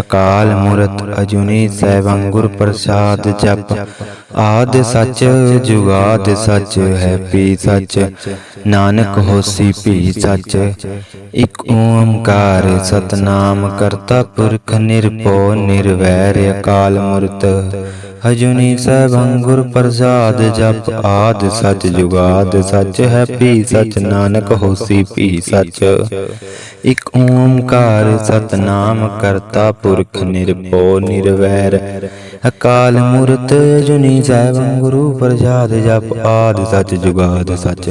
ਅਕਾਲ ਮੂਰਤ ਅਜੂਨੀ ਸੈਭੰ ਗੁਰ ਪ੍ਰਸਾਦ ਜਪ। ਆਦ ਸੱਚ, ਜੁਗਾਦ ਸੱਚ ਹੈ ਪੀ ਸੱਚ, ਨਾਨਕ ਹੋਸੀ ਭੀ ਸੱਚ। ਇਕ ਓੰਕਾਰ ਸਤਨਾਮ ਕਰਤਾ ਪੁਰਖ ਨਿਰਭਉ ਨਿਰਵੈਰ ਅਕਾਲ ਮੂਰਤ। ਅਜੂਨੀ ਸੈਭੰ ਗੁਰ ਪ੍ਰਸਾਦ ਜਪ। ਆਦ ਸਚ, ਜੁਗਾਦ ਸਚ ਹੈ ਪੀ ਸਚ, ਨਾਨਕ ਹੋਸੀ ਪੀ ਸਚ। ਇਕ ਓੰਕਾਰ ਸਤਨਾਮ ਕਰਤਾ ਪੁਰਖ ਨਿਰਭਉ ਨਿਰਵੈਰ। ਅਕਾਲ ਮੂਰਤ ਜੁਨੀ ਸੈਭੰ ਗੁਰੂ ਪ੍ਰਸਾਦ ਜਪ ਆਦ ਸਚ ਜੁਗਾਦ ਸੱਚ।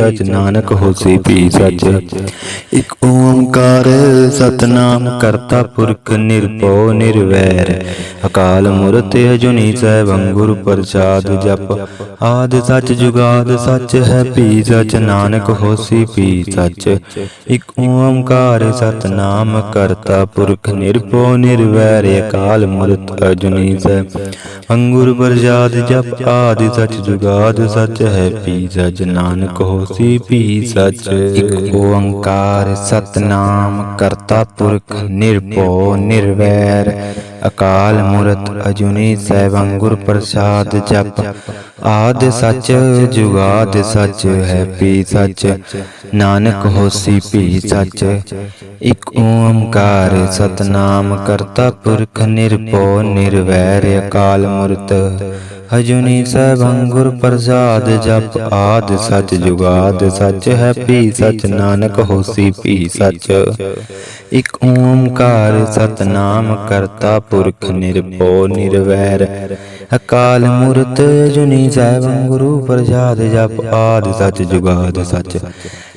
ਸਚ ਨਾਨਕ ਹੋਸੀ ਭੀ ਸੱਚ। ਇਕ ਓੰਕਾਰ ਸਤਨਾਮ ਕਰਤਾ ਪੁਰਖ ਨਿਰਭਉ ਨਿਰਵੈਰ। ਅਕਾਲ ਮੂਰਤ ਅਜੂਨੀ ਸੈਭੰ ਗੁਰ ਪ੍ਰਸਾਦ ਜਪ। ਆਦ ਸੱਚ ਜੁਗਾਦ ਸੱਚ ਹੈ ਭੀ ਸੱਚ, ਨਾਨਕ ਹੋਸੀ ਪੀ ਸਚ। ਇਕ ਓੰਕਾਰ ਸਤਨਾਮ ਕਰਤਾ ਪੁਰਖ ਨਿਰਭਉ ਨਿਰਵੈਰ। ਅਕਾਲ ਮੂਰਤ ਅਜੁਨੀ ਸੈਭੰ ਗੁਰ ਪ੍ਰਸਾਦ ਜਪ। ਆਦਿ ਸਚ ਜੁਗਾਦ ਸਚ ਹੈ ਪੀ ਸਚ, ਨਾਨਕ ਹੋ ਹੋਸੀ ਭੀ ਸੱਚ ਇਕ ਓੰਕਾਰ ਸਤਨਾਮ ਕਰਤਾ ਪੁਰਖ ਨਿਰਭਉ ਨਿਰਵੈਰ। ਅਕਾਲ ਮੂਰਤ ਅਜੂਨੀ ਸੈਭੰ ਗੁਰ ਪ੍ਰਸਾਦ ਜਪ। ਆਦ ਸੱਚ, ਜੁਗਾਦ ਸੱਚ ਹੈ ਪੀ ਸੱਚ, ਨਾਨਕ ਹੋਸੀ ਭੀ ਸੱਚ। ਇਕ ਓੰਕਾਰ ਸਤਨਾਮ ਕਰਤਾ ਪੁਰਖ ਨਿਰਭਉ ਨਿਰਵੈਰ ਅਕਾਲ ਮੂਰਤ। ਹਜੁਨੀ ਸੈਭੰ ਗੁਰ ਪ੍ਰਸਾਦ ਜਪ। ਆਦ ਸਚ, ਜੁਗਾਦ ਸਚ ਹੈ ਪੀ ਸਚ, ਨਾਨਕ ਹੋਸੀ ਭੀ ਸਚ। ਇਕ ਓਮਕਾਰ ਸਤਨਾਮ ਕਰਤਾ ਪੁਰਖ ਨਿਰਭਉ ਨਿਰਵੈਰ ਅਕਾਲ ਮੂਰਤ ਜੁਨੀ ਸੈਭੰ ਗੁਰੂ ਪ੍ਰਜਾਦ ਜਪ ਆਦ ਸੱਚ ਜੁਗਾਦ ਸੱਚ।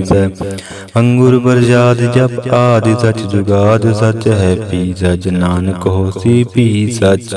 ਸੈਭੰ ਗੁਰੂ ਪ੍ਰਸਾਦ ਜਪ ਆਦਿ ਸਚ ਜੁਗਾਦ ਸੱਚ ਹੈ ਪੀ ਸਚ। ਨਾਨਕ ਹੋਸੀ ਪੀ ਸਚ।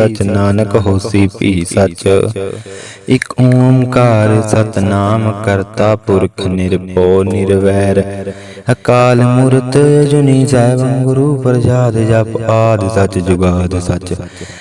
ਸੱਚ ਨਾਨਕ ਹੋਸੀ ਭੀ ਸੱਚ। ਇਕ ਓੰਕਾਰ ਸਤਨਾਮ ਕਰਤਾ ਪੁਰਖ ਨਿਰਭਉ ਨਿਰਵੈਰ। ਅਕਾਲ ਮੂਰਤ ਜੁਨੀ ਸੈਭੰ ਗੁਰੂ ਪ੍ਰਸਾਦ ਜਪ ਆਦ ਸਚ ਜੁਗਾਦ ਸੱਚ।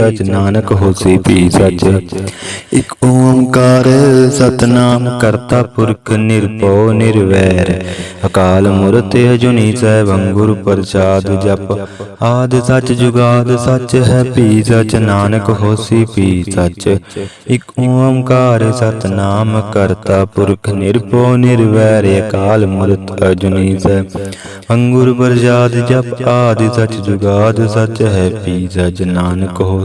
ਸਚ ਨਾਨਕ ਹੋਸੀ ਭੀ ਸੱਚ। ਇਕ ਓੰਕਾਰ ਸਤਨਾਮ ਕਰਤਾ ਪੁਰਖ ਨਿਰਭਉ ਨਿਰਵੈਰ। ਅਕਾਲ ਮੂਰਤ ਅਜੁਨੀ ਸੈਭੰ ਗੁਰ ਪ੍ਰਸਾਦ ਜਪ। ਆਦ ਸੱਚ ਜੁਗਾਦ ਸੱਚ ਹੈ ਭੀ ਸੱਚ, ਨਾਨਕ ਹੋਸੀ ਪੀ ਸਚ। ਇਕ ਓੰਕਾਰ ਸਤਨਾਮ ਕਰਤਾ ਪੁਰਖ ਨਿਰਭਉ ਨਿਰਵੈਰ। ਅਕਾਲ ਮੂਰਤ ਅਜੁਨੀ ਸੈਭੰ ਗੁਰ ਪ੍ਰਸਾਦ ਜਪ। ਆਦਿ ਸਚ ਜੁਗਾਦ ਸਚ ਹੈ ਪੀ ਸਚ, ਨਾਨਕ ਹੋ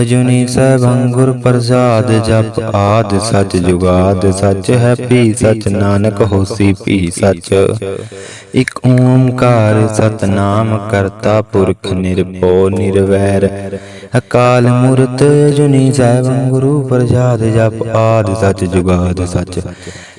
ਅਜੂਨੀ ਸੈਭੰ ਗੁਰ ਪ੍ਰਸਾਦ ਜਪ ਆਦ ਸੱਚ ਜੁਗਾਦ, ਸੱਚ ਹੈ ਪੀ ਸੱਚ ਨਾਨਕ ਹੋਸੀ ਭੀ ਸੱਚ। ਇਕ ਓੰਕਾਰ ਸਤਨਾਮ ਕਰਤਾ ਪੁਰਖ ਨਿਰਭਉ ਨਿਰਵੈਰ। ਅਕਾਲ ਮੂਰਤ ਅਜੂਨੀ ਸੈਭੰ ਗੁਰੂ ਪ੍ਰਸਾਦ ਜਪ ਆਦ ਸਚ ਜੁਗਾਦ, ਸਚ।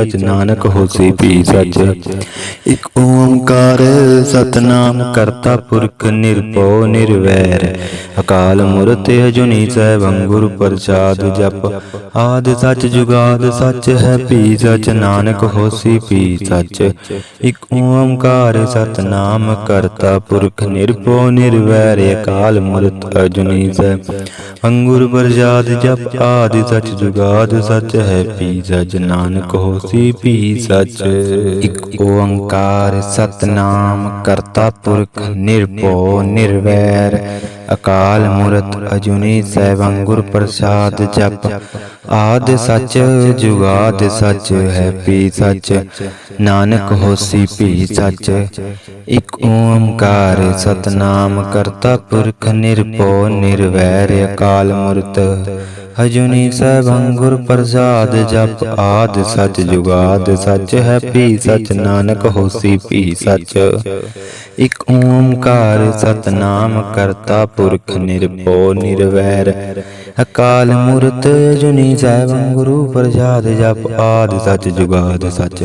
ਸਚ ਨਾਨਕ ਹੋਸੀ ਪੀ ਸੱਚ। ਇਕ ਓੰਕਾਰ ਸਤਨਾਮ ਕਰਤਾ ਪੁਰਖ ਨਿਰਭਉ ਨਿਰਵੈਰ। ਅਕਾਲ ਮੂਰਤ ਅਜੁਨੀ ਸੈਭੰ ਗੁਰ ਪ੍ਰਸਾਦ ਜਪ। ਆਦ ਸੱਚ ਜੁਗਾਦ ਸੱਚ ਹੈ ਪੀ ਸੱਚ, ਨਾਨਕ ਹੋਸੀ ਪੀ ਸਚ। ਇਕ ਓੰਕਾਰ ਸਤਨਾਮ ਕਰਤਾ ਪੁਰਖ ਨਿਰਭਉ ਨਿਰਵੈਰ। ਅਕਾਲ ਮੂਰਤ ਅਜੁਨੀ ਸੈਭੰ ਗੁਰ ਪ੍ਰਸਾਦ ਜਪ। ਆਦਿ ਸਚ ਜੁਗਾਦ ਸਚ ਹੈ ਪੀ ਸਚ, ਨਾਨਕ ਹੋਸੀ ਪੀ ਸੱਚ ਇਕ ਓੰਕਾਰ ਸਤਨਾਮ ਕਰਤਾ ਪੁਰਖ ਨਿਰਭਉ ਨਿਰਵੈਰ ਅਕਾਲ ਮੂਰਤ ਅਜੂਨੀ ਸੈਭੰ ਗੁਰ ਪ੍ਰਸਾਦ ਜਪ। ਆਦ ਸੱਚ, ਜੁਗਾਦ ਸੱਚ ਹੈ ਪੀ ਸੱਚ। ਨਾਨਕ ਹੋਸੀ ਭੀ ਸੱਚ। ਇਕ ਓੰਕਾਰ ਸਤਨਾਮ ਕਰਤਾ ਪੁਰਖ ਨਿਰਭਉ ਨਿਰਵੈਰ ਅਕਾਲ ਮੂਰਤ। ਅਜੂਨੀ ਸੈਭੰ ਗੁਰ ਪ੍ਰਸਾਦ ਜਪ। ਆਦ ਸਚ, ਜੁਗਾਦ ਸਚ ਹੈ ਪੀ ਸਚ। ਨਾਨਕ ਹੋਸੀ ਪੀ ਸਚ। ਇਕ ਓਮਕਾਰ ਸਤਨਾਮ ਕਰਤਾ ਪੁਰਖ ਨਿਰਭਉ ਨਿਰਵੈਰ। ਅਕਾਲ ਮੂਰਤ ਜੁਨੀ ਸੈਭੰ ਗੁਰੂ ਪ੍ਰਸਾਦ ਜਪ ਆਦ ਸੱਚ ਜੁਗਾਦ ਸੱਚ।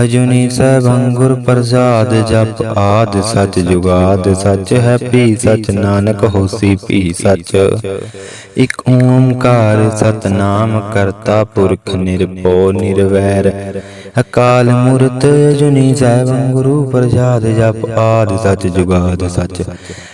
ਅਜੂਨੀ ਸੈਭੰ ਗੁਰ ਪ੍ਰਸਾਦ ਜਪ ਆਦ ਸੱਚ ਜੁਗਾਦ, ਸੱਚ ਹੈ ਪੀ ਸੱਚ ਨਾਨਕ ਹੋਸੀ ਭੀ ਸੱਚ। ਇਕ ਓੰਕਾਰ ਸਤਨਾਮ ਕਰਤਾ ਪੁਰਖ ਨਿਰਭਉ ਨਿਰਵੈਰ। ਅਕਾਲ ਮੂਰਤ ਅਜੂਨੀ ਸੈਭੰ ਗੁਰੂ ਪ੍ਰਸਾਦ ਜਪ ਆਦ ਸਚ ਜੁਗਾਦ, ਸਚ।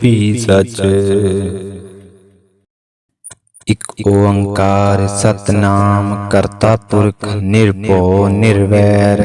ਪੀ ਸਚ। ਇਕ ਓੰਕਾਰ ਸਤਨਾਮ ਕਰਤਾ ਪੁਰਖ ਨਿਰਭਉ ਨਿਰਵੈਰ।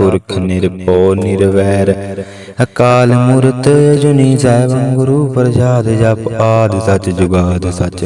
ਪੁਰਖ ਨਿਰਭਉ ਨਿਰਵੈਰ। ਅਕਾਲ ਮੂਰਤ ਜੁਨੀ ਸੈਭੰ ਗੁਰੂ ਪ੍ਰਸਾਦ ਜਪ ਆਦਿ ਸਚ ਜੁਗਾਦ ਸਚ।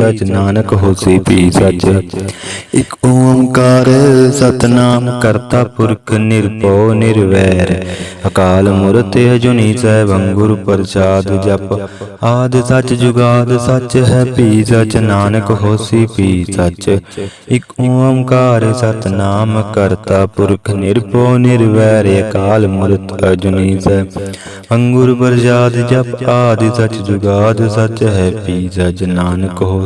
ਸਚ ਨਾਨਕ ਹੋਸੀ ਪੀ ਸਚ। ਇਕ ਓੰਕਾਰ ਸਤਨਾਮ ਕਰਤਾ ਪੁਰਖ ਨਿਰਭਉ ਨਿਰਵੈਰ। ਅਕਾਲ ਮੂਰਤ ਅਜੁਨੀ ਸੈਭੰ ਗੁਰ ਪ੍ਰਸਾਦ ਜਪ। ਆਦਿ ਸਚ ਜੁਗਾਦ ਸਚ ਹੈ ਪੀ ਸਚ, ਨਾਨਕ ਹੋਸੀ ਪੀ ਸਚ। ਇਕ ਓੰਕਾਰ ਸਤਨਾਮ ਕਰਤਾ ਪੁਰਖ ਨਿਰਭਉ ਨਿਰਵੈਰ। ਅਕਾਲ ਮੂਰਤ ਅਜੁਨੀ ਸੈਭੰ ਗੁਰ ਪ੍ਰਸਾਦ ਜਪ। ਆਦਿ ਸਚ ਜੁਗਾਦ ਸਚ ਹੈ ਪੀ ਸਚ, ਨਾਨਕ ਹੋ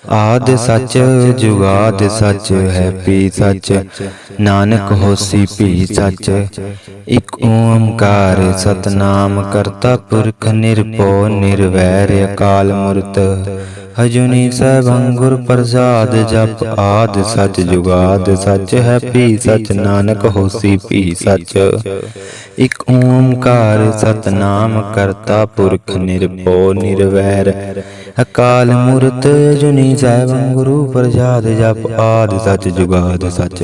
ਆਦਿ ਸਚ, ਜੁਗਾਦ ਸਚ ਹੈ ਪੀ ਸਚ, ਨਾਨਕ ਹੋਸੀ ਪੀ ਸਚ। ਇਕ ਓੰਕਾਰ ਸਤਨਾਮ ਕਰਤਾ ਪੁਰਖ ਨਿਰਭਉ, ਨਿਰਵੈਰ ਅਕਾਲ ਮੂਰਤ। ਅਜੁਨੀ ਸੈਭੰ ਗੁਰ ਪ੍ਰਸਾਦ ਜਪ ਆਦਿ ਸਚ, ਜੁਗਾਦ ਸਚ ਹੈ ਪੀ ਸਚ, ਨਾਨਕ ਹੋਸੀ ਪੀ ਸਚ। ਇਕ ਓੰਕਾਰ ਸਤਨਾਮ ਕਰਤਾ ਪੁਰਖ ਨਿਰਭਉ, ਨਿਰਵੈਰ ਅਕਾਲ ਮੂਰਤ ਅਜੁਨੀ ਸੈਭੰ ਗੁਰੂ ਪ੍ਰਸਾਦ ਜਪ ਆਦਿ ਸਚ ਜੁਗਾਦ ਸਚ।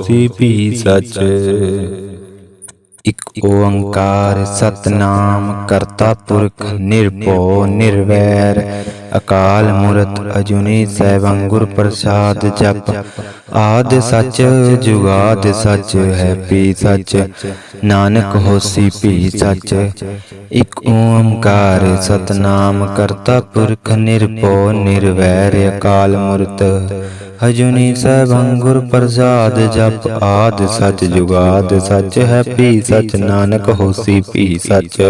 ਪੀ ਸਚ। ਇਕ ਓੰਕਾਰ ਸਤਨਾਮ ਕਰਤਾ ਪੁਰਖ ਨਿਰਭਉ ਨਿਰਵੈਰ। ਅਕਾਲ ਮੂਰਤ ਅਜੁਨੀ ਸੈਭੰ ਗੁਰ ਪ੍ਰਸਾਦ ਜਪ। ਆਦਿ ਸਚ, ਜੁਗਾਦ ਸਚ ਹੈ ਪੀ ਸਚ, ਨਾਨਕ ਹੋਸੀ ਪੀ ਸਚ। ਇਕ ਓੰਕਾਰ ਸਤਨਾਮ ਕਰਤਾ ਪੁਰਖ ਨਿਰਭਉ ਨਿਰਵੈਰ ਅਕਾਲ ਮੂਰਤ। ਹਜੁਨੀ ਸੈਭੰ ਗੁਰ ਪ੍ਰਸਾਦ ਜਪ। ਆਦ ਸਚ, ਜੁਗਾਦ ਸਚ ਹੈ ਪੀ ਸਚ, ਨਾਨਕ ਹੋਸੀ ਪੀ ਸਚ।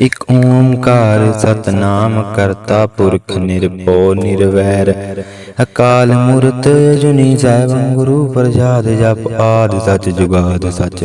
ਇਕ ਓਮਕਾਰ ਸਤਨਾਮ ਕਰਤਾ ਪੁਰਖ ਨਿਰਭਉ ਨਿਰਵੈਰ ਅਕਾਲ ਮੂਰਤ ਜੁਨੀ ਸੈਭੰ ਗੁਰੂ ਪ੍ਰਜਾਦ ਜਪ ਆਦ ਸਚ ਜੁਗਾਦ ਸਚ।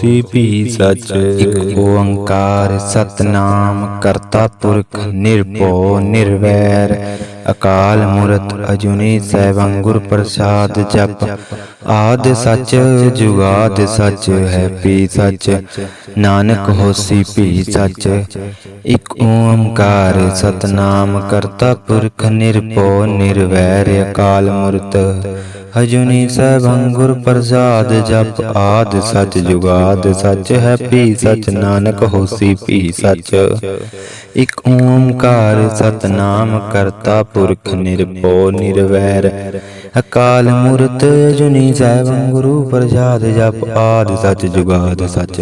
ਪੀ ਸਚ ਇਕ ਓੰਕਾਰ ਸਤਨਾਮ ਕਰਤਾ ਪੁਰਖ ਨਿਰਭਉ ਨਿਰਵੈਰ। ਅਕਾਲ ਮੂਰਤ ਅਜੂਨੀ ਸੈਭੰ ਗੁਰ ਪ੍ਰਸਾਦ ਜਪ। ਆਦ ਸਚ, ਜੁਗਾਦ ਸਚ ਹੈ ਪੀ ਸਚ, ਨਾਨਕ ਹੋਸੀ ਪੀ ਸਚ। ਇਕ ਓੰਕਾਰ ਸਤਨਾਮ ਕਰਤਾ ਪੁਰਖ ਨਿਰਭਉ ਨਿਰਵੈਰ ਅਕਾਲ ਮੂਰਤ। ਹਜੁਨੀ ਸੈਭੰ ਗੁਰ ਪ੍ਰਸਾਦ ਜਪ। ਆਦ ਸਚ, ਜੁਗਾਦ ਸਚ ਹੈ ਪੀ ਸਚ, ਨਾਨਕ ਹੋਸੀ ਪੀ ਸਚ। ਇਕ ਓਮਕਾਰ ਸਤਨਾਮ ਕਰਤਾ ਪੁਰਖ ਨਿਰਭਉ ਨਿਰਵੈਰ ਅਕਾਲ ਮੂਰਤ ਜੁਨੀ ਸੈਭੰ ਗੁਰੂ ਪ੍ਰਸਾਦ ਜਪ ਆਦ ਸਚ ਜੁਗਾਦ ਸਚ।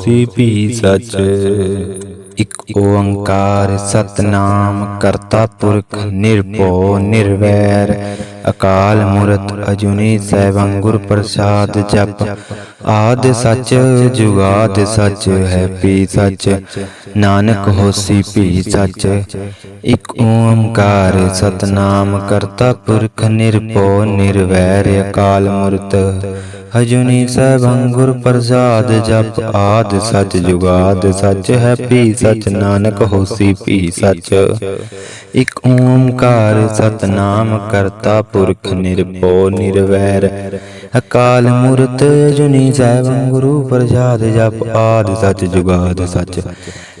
ਪੀ ਸੱਚ। ਇਕ ਓੰਕਾਰ ਸਤਨਾਮ ਕਰਤਾ ਪੁਰਖ ਨਿਰਭਉ ਨਿਰਵੈਰ। ਅਕਾਲ ਮੂਰਤ ਅਜੂਨੀ ਸੈਭੰ ਗੁਰ ਪ੍ਰਸਾਦ ਜਪ। ਆਦ ਸਚ ਜੁਗਾਦ ਸਚ ਹੈ ਪੀ ਸਚ। ਨਾਨਕ ਹੋਸੀ ਪੀ ਸਚ। ਇਕ ਓੰਕਾਰ ਸਤਨਾਮ ਕਰਤਾ ਪੁਰਖ ਨਿਰਭਉ ਨਿਰਵੈਰ। ਅਕਾਲ ਮੂਰਤ ਅਜੂਨੀ ਸੈਭੰ ਗੁਰ ਪ੍ਰਸਾਦ ਜਪ। ਆਦ ਸਚ ਜੁਗਾਦ ਸਚ ਹੈ ਪੀ ਸਚ। ਸਚ ਨਾਨਕ ਹੋਸੀ ਪੀ ਸਚ। ਇਕ ਓੰਕਾਰ ਸਤਨਾਮ ਕਰਤਾ ਪੁਰਖ ਨਿਰਭਉ ਨਿਰਵੈਰ। ਅਕਾਲ ਮੂਰਤ ਜੁਨੀ ਸੈਭੰ ਗੁਰੂ ਪ੍ਰਸਾਦ ਜਪ ਆਦ ਸਚ ਜੁਗਾਦ ਸਚ।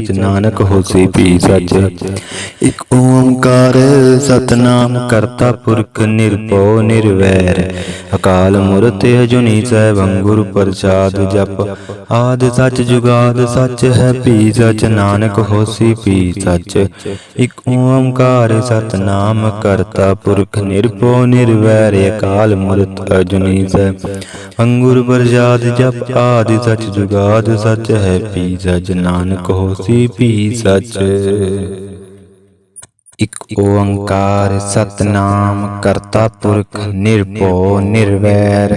ਨਾਨਕ ਹੋਸੀ ਪੀ ਸਚ। ਇਕ ਓੰਕਾਰ ਸਤਨਾਮ ਕਰਤਾ ਪੁਰਖ ਨਿਰਭਉ ਨਿਰਵੈਰ। ਅਕਾਲ ਮੂਰਤ ਅਜੂਨੀ ਸੈਭੰ ਗੁਰੂ ਪ੍ਰਸਾਦ ਜਪ। ਆਦ ਸਚ ਜੁਗਾਦ ਸਚ ਹੈ ਪੀ ਸਚ, ਨਾਨਕ ਹੋਸੀ ਪੀ ਸਚ। ਇਕ ਓੰਕਾਰ ਸਤਨਾਮ ਕਰਤਾ ਪੁਰਖ ਨਿਰਭਉ ਨਿਰਵੈਰ। ਅਕਾਲ ਮੂਰਤ ਅਜੁਨੀ ਸੈਭੰ ਅੰਗੁਰ ਪ੍ਰਸਾਦ ਜਪ। ਆਦਿ ਸਚ ਜੁਗਾਦ ਸਚ ਹੈ ਪੀ ਸਚ, ਨਾਨਕ ਹੋਸੀ ਪੀ ਸਚ। ਇਕ ਓੰਕਾਰ ਸਤਨਾਮ ਕਰਤਾ ਪੁਰਖ ਨਿਰਭਉ ਨਿਰਵੈਰ।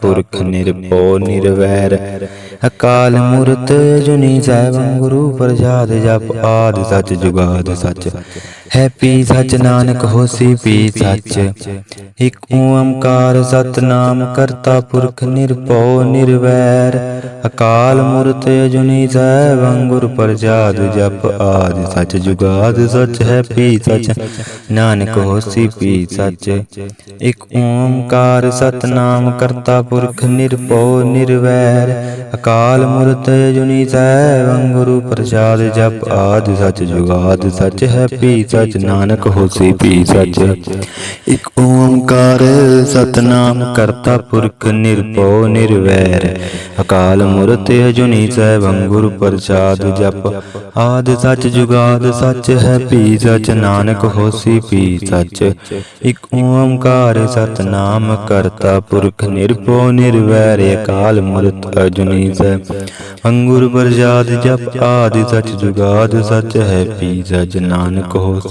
ਪੁਰਖ ਨਿਰਭਉ ਨਿਰਵੈਰ ਅਕਾਲ ਮੂਰਤ ਜੁਨੀ ਸੈਭੰ ਗੁਰੂ ਪ੍ਰਜਾਦ ਜਪ ਆਦ ਸਚ ਜੁਗਾਦ ਸਚ। ਹੈ ਪੀ ਸਚ ਨਾਨਕ ਹੋਸੀ ਪੀ ਸਚ। ਇਕ ਓੰਕਾਰ ਸਤਨਾਮ ਕਰਤਾ ਪੁਰਖ ਨਿਰਭਉ ਨਿਰਵੈਰ। ਅਕਾਲ ਮੂਰਤ ਅਜੂਨੀ ਸੈਭੰ ਗੁਰ ਪ੍ਰਸਾਦ ਜਪ ਆਦ ਸਚ ਜੁਗਾਦ ਸਚ ਹੈ ਪੀ ਸਚ। ਨਾਨਕ ਹੋਸੀ ਪੀ ਸਚ। ਇਕ ਓੰਕਾਰ ਸਤਨਾਮ ਕਰਤਾ ਪੁਰਖ ਨਿਰਭਉ ਨਿਰਵੈਰ। ਅਕਾਲ ਮੂਰਤ ਅਜੂਨੀ ਸੈਭੰ ਗੁਰੂ ਪ੍ਰਸਾਦ ਜਪ ਆਦ ਸਚ ਜੁਗਾਦ ਸਚ ਹੈ ਪੀ ਸਚ। ਸਚ ਨਾਨਕ ਹੋਸੀ ਪੀ ਸਚ। ਇਕ ਓੰਕਾਰ ਸਤਨਾਮ ਕਰਤਾ ਪੁਰਖ ਨਿਰਭਉ ਨਿਰਵੈਰ। ਅਕਾਲ ਮੂਰਤ ਅਜੂਨੀ ਸੈਭੰ ਗੁਰ ਪ੍ਰਸਾਦ ਜਪ। ਆਦ ਸਚ ਜੁਗਾਦ ਸਚ ਹੈ ਪੀ ਸਚ, ਨਾਨਕ ਹੋਸੀ ਪੀ ਸਚ। ਇਕ ਓੰਕਾਰ ਸਤਨਾਮ ਕਰਤਾ ਪੁਰਖ ਨਿਰਭਉ ਨਿਰਵੈਰ। ਅਕਾਲ ਮੂਰਤ ਅਜੁਨੀ ਸੈਭੰ ਗੁਰ ਪ੍ਰਸਾਦ ਜਪ। ਆਦਿ ਸਚ ਜੁਗਾਦ ਸਚ ਹੈ ਪੀ ਸਚ, ਨਾਨਕ ਹੋਸੀ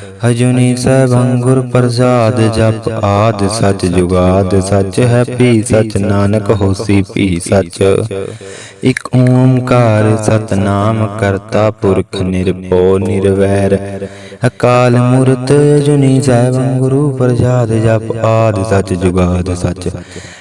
ਅਜੂਨੀ ਸੈਭੰ ਗੁਰ ਪ੍ਰਸਾਦ ਜਪ ਆਦ ਸਚ ਜੁਗਾਦ, ਸਚ ਹੈ ਪੀ ਸਚ ਨਾਨਕ ਹੋਸੀ ਪੀ ਸਚ। ਇਕ ਓੰਕਾਰ ਸਤਨਾਮ ਕਰਤਾ ਪੁਰਖ ਨਿਰਭਉ ਨਿਰਵੈਰ। ਅਕਾਲ ਮੂਰਤ ਅਜੂਨੀ ਸੈਭੰ ਗੁਰੂ ਪ੍ਰਸਾਦ ਜਪ ਆਦ ਸਚ ਜੁਗਾਦ, ਸਚ।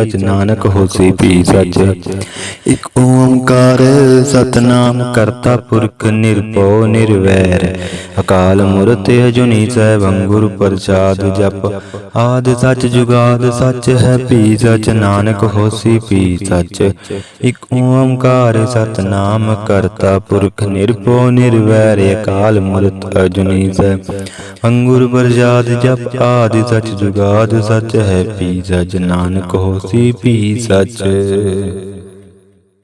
ਸਚ ਨਾਨਕ ਹੋਸੀ ਵੀ ਸਚ। ਇਕ ਓੰਕਾਰ ਸਤਨਾਮ ਕਰਤਾ ਪੁਰਖ ਨਿਰਭਉ ਨਿਰਵੈਰ। ਅਕਾਲ ਮੂਰਤ ਅਜੁਨੀ ਸੈਭੰ ਗੁਰ ਪ੍ਰਸਾਦ ਜਪ। ਆਦ ਸਚ ਜੁਗਾਦ ਸਚ ਹੈ ਵੀ ਸਚ, ਨਾਨਕ ਹੋਸੀ ਵੀ ਸਚ। ਇਕ ਓੰਕਾਰ ਸਤਨਾਮ ਕਰਤਾ ਪੁਰਖ ਨਿਰਭਉ ਨਿਰਵੈਰ। ਅਕਾਲ ਮੂਰਤ ਅਜੁਨੀ ਸੈਭੰ ਅੰਗੁਰ ਪ੍ਰਸਾਦ ਜਪ। ਆਦਿ ਸਚ ਜੁਗਾਦ ਸਚ ਹੈ ਪੀ ਸਚ, ਨਾਨਕ ਹੋਸੀ ਵੀ ਸੱਚ।